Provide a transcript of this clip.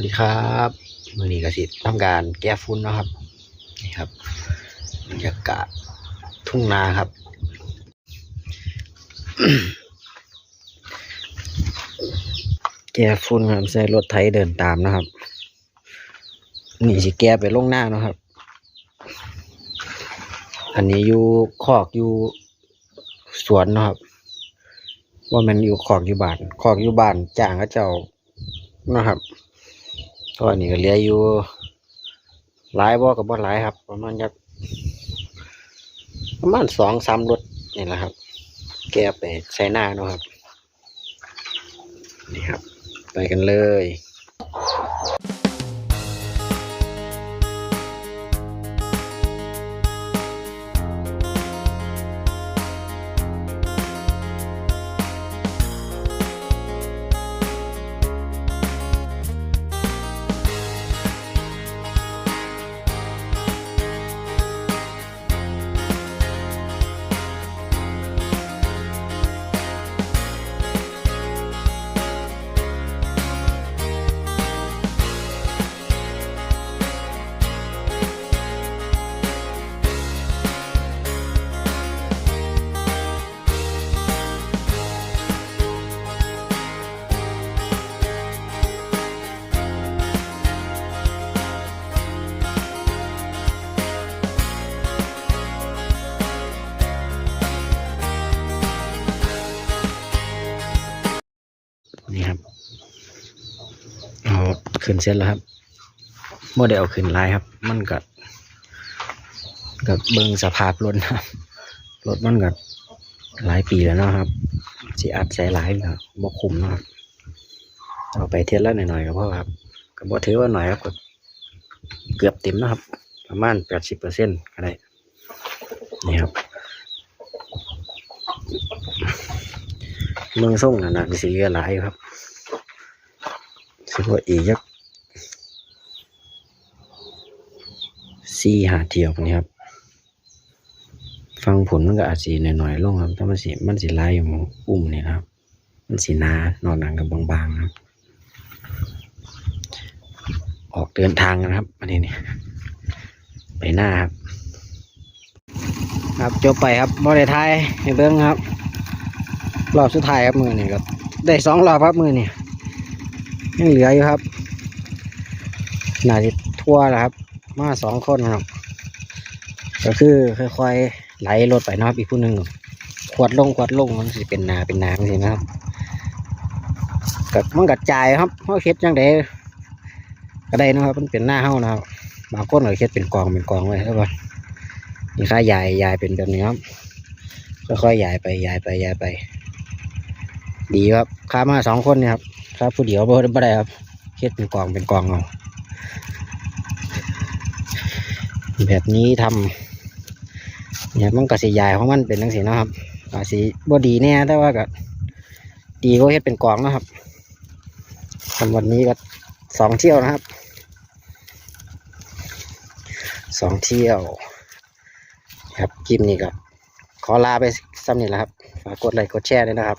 วัสดีครับมือนี้กสิทำการแก้ฟุ้นนะครับ นี่ครับบรรยากาศทุ่งนาครับ แก้ฟุ้นครับใส่รถไถเดินตามนะครับ นี่สิแก้ไปลงหน้านะครับ อันนี้อยู่คอกอยู่สวนนะครับ ว่ามันอยู่คอกอยู่บ้านคอกอยู่บ้านจ้างก็เจ้านะครับ ตอนนี้ก็เหลืออยู่หลายบ่กับบ่หลายครับ ประมาณยักประมาณสองสามรถนี่แหละครับ แกไปใช้หน้าเนาะครับ นี่ครับ ไปกันเลย ขึ้นเสร็จแล้วครับโมเดลขึ้นไลายครับ มันกักับเบิงสภาพรถนะครับรถมันกัหลายปีแล้วเนาะครับสีอัดใส่หลายแล้วบกคุมนะครับเอาไปเทียนละหน่อยๆก็พอครับก็บ่ถือว่าหน่อยครับเกือบเต็มนะครับ ประมาณแปดสิบเปอร์เซ็นต์ก็ได้นี่ครับเมืองส่งน่ะนะสีหลายครับสิว่าอีกยัก สี่หาเที่ยวนี่ครับ ฟังผลมันก็อาจสีหน่อยๆลงครับถ้ามันสีมันสีลายอยู่หมองอุ้มเนี่ยครับ มันสีนานอนหนังกับบางๆครับ ออกเดินทางกันครับ อันนี้เนี่ยไปหน้าครับ ครับจบไปครับบริไทยให้เบิ้งครับ รอบสุดท้ายครับมือนี่ครับ ได้สองรอบครับมือนี่ยังเหลืออยู่ครับน่าจะทั่วแล้วครับ มาสองคนครับ ก็คือค่อยๆไหลรถไปนะครับอีกผู้หนึ่งขวดลงขวดลงมันสิเป็นนาเป็นน้ำสินะครับกับมันกระจายครับเพราะเฮ็ดจังไดก็ได้นะครับ มันเป็นหน้าเฮ้านะครับบางคนก็เฮ็ดเป็นกองเป็นกองไว้แล้วก็นี่ค่าใหญ่ใหญ่เป็นแบบนี้ครับค่อยๆใหญ่ไปใหญ่ไปใหญ่ไป ดีครับค้ามาสองคนเนี่ยครับครับผู้เดียวบ่บ่ได้ครับเฮ็ดเป็นกองเป็นกองเอา แบบนี้ทำเนี่ยมันก็สิยายของมันเป็นจังซี่เนะครับอาจสิบ่ดีแน่แต่ว่าก็ดีก็เฮ็ดเป็นกองนะครับทำวันนี้ก็สองเที่ยวนะครับสองเที่ยว ครับคลิปนี้ก็ขอลาไปซ้ำนี่แหละครับฝากกดไลค์กดแชร์ด้วยนะครับ